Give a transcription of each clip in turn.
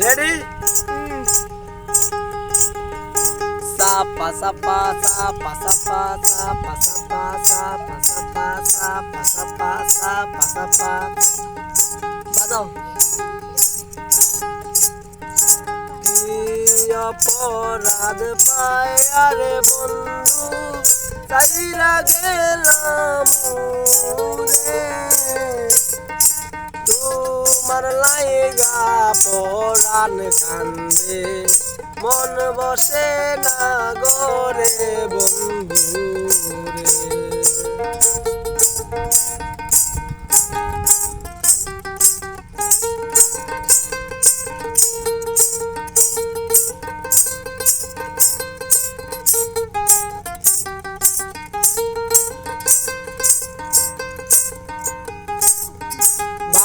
Ready সাপা সাপা সাপা সাপা সাপা সাপা সাপা সাপা সাপা সাপা সাপা সাপা বাজাও অপরাধ পায়। আরে বন্ধু কাইরা গেলাম রে তোমার লাইগা পরাণ কান্দে মন বসে না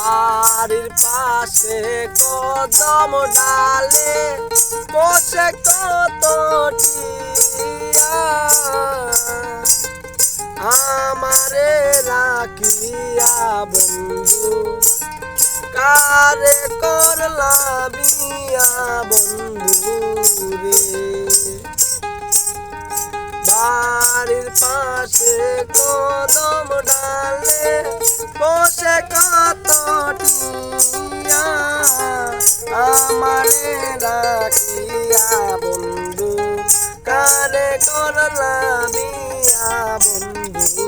বাড়ির পাশে কদম ডালে বসে কত আমারে রাখিয়া বন্ধু, কারে করলা বিয়া বন্ধু রে? বাড়ির পাশে কদম বসে কত আমারে রাখিয়া বন্ধু কারে করলামিয়া বন্ধু?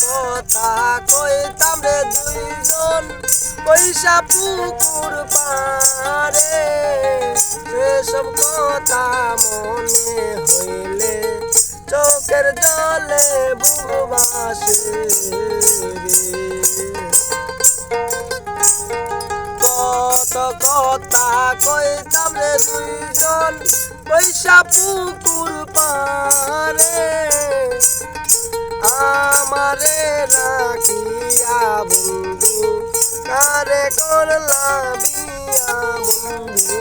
কথা কইতাম রে দুইজন। পয়সা পুকুর পারে এসব কথা মনে হইলে চোখের জলে বুবাসে কত কথা কইতাম রে দুইজন। পয়সা পুকুর পারে আমারে রাখিয়া বন্ধু, কারে করলা বন্ধু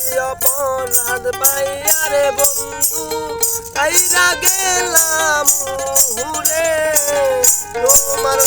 রে অপরাধ পাইয়া রে বন্ধু, কাইরা গেলাম হুরে, তোমার